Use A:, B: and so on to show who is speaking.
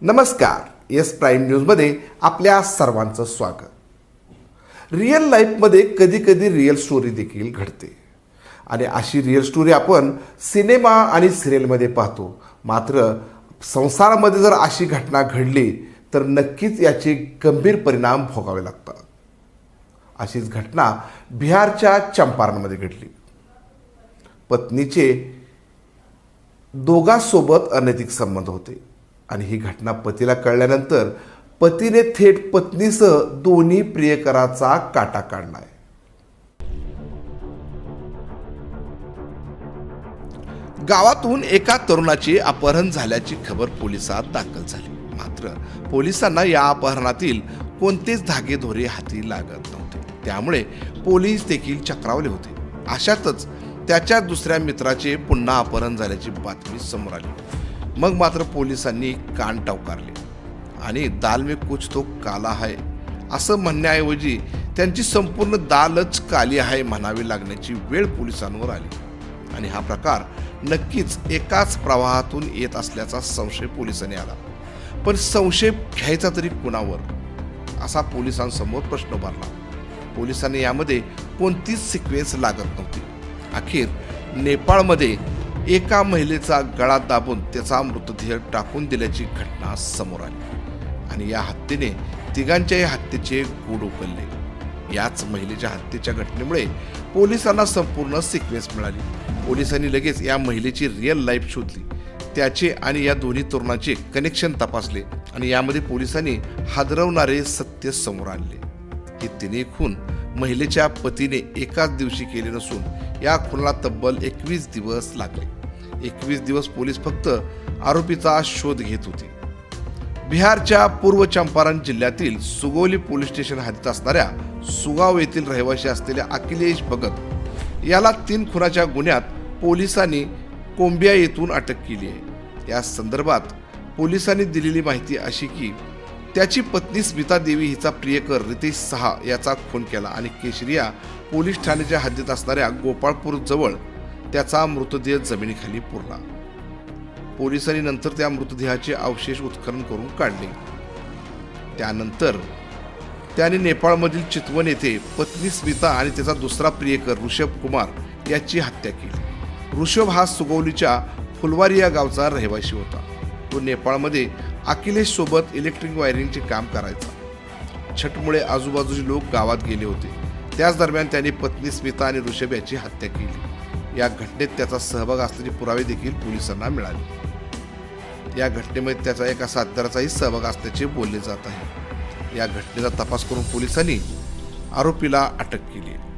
A: नमस्कार yes prime न्यूजमध्ये आपल्या सर्वांचं स्वागत. रिअल लाईफमध्ये कधी कधी रिअल स्टोरी देखील घडते. आणि अशी रिअल स्टोरी आपण सिनेमा आणि सिरियलमध्ये पाहतो. मात्र संसारामध्ये जर अशी घटना घडली तर नक्कीच याचे गंभीर परिणाम भोगावे लागतात. अशीच घटना बिहारच्या चंपारणमध्ये घडली. पत्नीचे दोघांसोबत अनैतिक संबंध होते. आणि ही घटना पतीला कळल्यानंतर पतीने थेट पत्नीसह दोन्ही प्रियकराचा काटा काढलाय गावातून एका तरुणाचे अपहरण झाल्याची खबर पोलिसात दाखल झाली. मात्र पोलिसांना या अपहरणातील कोणतेच धागेदोरे हाती लागत नव्हते. त्यामुळे पोलीस देखील चक्रावले होते. अशातच त्याच्या दुसऱ्या मित्राचे पुन्हा अपहरण झाल्याची बातमी समोर आली. मग मात्र पोलिसांनी कान टवकारले. आणि दाल में कुछ तो काला है असं म्हणण्याऐवजी त्यांची संपूर्ण दालच काली आहे म्हणावी लागण्याची वेळ पोलिसांवर आली. आणि हा प्रकार नक्कीच एकाच प्रवाहातून येत असल्याचा संशय पोलिसांनी आला. पण संशय घ्यायचा तरी कुणावर? असा पोलिसांसमोर प्रश्न उभारला. पोलिसांनी यामध्ये कोणतीच सिक्वेन्स लागत नव्हती. अखेर नेपाळमध्ये एका महिलेचा गळा दाबून त्याचा मृतदेह टाकून दिल्याची घटना समोर आली. आणि या हत्येने तिघांच्याही हत्येचे गोड उकलले. याच महिलेच्या हत्येच्या घटनेमुळे पोलिसांना संपूर्ण सिक्वेन्स मिळाली. पोलिसांनी लगेच या महिलेची रिअल लाईफ शोधली. त्याचे आणि या दोन्ही तरुणांचे कनेक्शन तपासले आणि यामध्ये पोलिसांनी हादरवणारे सत्य समोर आणले. हे तिने खून महिलेच्या पतीने एकाच दिवशी केले नसून या खुनाला तब्बल एकवीस दिवस लागले. एकवीस दिवस पोलीस फक्त आरोपीचा शोध घेत होते. बिहारच्या पूर्व चंपारण जिल्ह्यातील सुगोली पोलीस स्टेशन हद्दीत असणाऱ्या सुगाव येथील रहिवासी असलेल्या अखिलेश भगत याला तीन खुनाच्या गुन्ह्यात पोलिसांनी कोंबिया येथून अटक केली आहे. या संदर्भात पोलिसांनी दिलेली माहिती अशी की त्याची पत्नी स्मिता देवी हिचा प्रियकर रितेश सहा याचा खून केला आणि केशरिया पोलीस ठाण्याच्या हद्दीत असणाऱ्या गोपाळपूर जवळ त्याचा मृतदेह जमिनीखाली पुरला. पोलिसांनी नंतर त्या मृतदेहाचे अवशेष उत्खनन करून काढले. त्यानंतर त्याने नेपाळमधील चितवन येथे पत्नी स्मिता आणि त्याचा दुसरा प्रियकर ऋषभ कुमार याची हत्या केली. ऋषभ हा सुगवलीच्या फुलवारी या गावचा रहिवासी होता. तो नेपाळमध्ये अखिलेशसोबत इलेक्ट्रिक वायरिंगचे काम करायचा. छटमुळे आजूबाजूचे लोक गावात गेले होते. त्याच दरम्यान त्याने पत्नी स्मिता आणि ऋषभ याची हत्या केली. या घटनेत त्याचा सहभाग असल्याचे पुरावे देखील पोलिसांना मिळाले. या घटनेमध्ये त्याचा एका साथदाराचाही सहभाग असल्याचे बोलले जात आहे. या घटनेचा तपास करून पोलिसांनी आरोपीला अटक केली. आहे